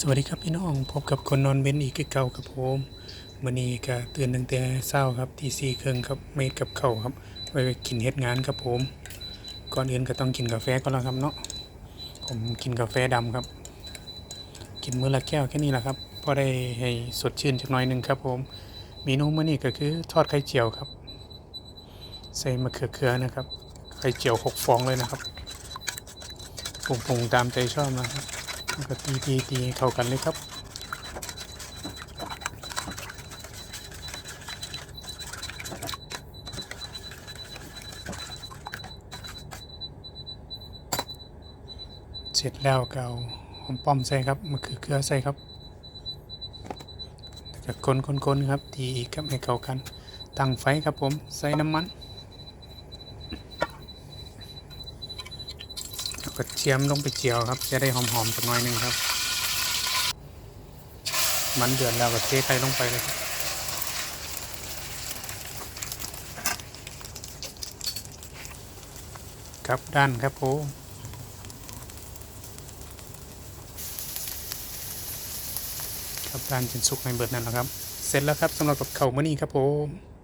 สวัสดีครับพี่น้องพบกับคนนอนเว้นอีกคือเก่ากับผมมื้อนี้ก็ตื่นตั้งแต่เช้าครับตีสี่เครึ่งครับเมดกับเข้าครับไว้กินเฮ็ดงานครับผม ก่อนอื่นก็ต้องกินกาแฟก่อนแล้วครับเนาะผมกินกาแฟดำครับ กินมื้อละแก้วแค่นี้แหละครับพอได้ให้สดชื่นจักหน่อยหนึงครับผมเมนูมื้อนี้ก็คือทอดไข่เจียวครับ ใส่มะเขือเขือนะครับไข่เจียวหกฟองเลยนะครับปรุงๆตามใจชอบนะครับ ก็ตีตีตีเข้ากันเลยครับเสร็จแล้วก็เอาหอมป้อมใส่ครับมะเขือเขือใส่ครับแล้วก็คนคนคนครับ ตีอีกครับให้เข้ากัน ตั้งไฟครับผม ใส่น้ำมัน แล้วก็เทียมลงไปเจียวครับ จะได้หอมๆสักหน่อยหนึงครับ มันเดือดแล้วก็เทไข่ลงไปเลยครับกลับด้านครับผมกลับด้านจนสุกในเบิดนั่นแหละครับ เสร็จแล้วครับสำหรับกับข้ามื้อนี้ครับผม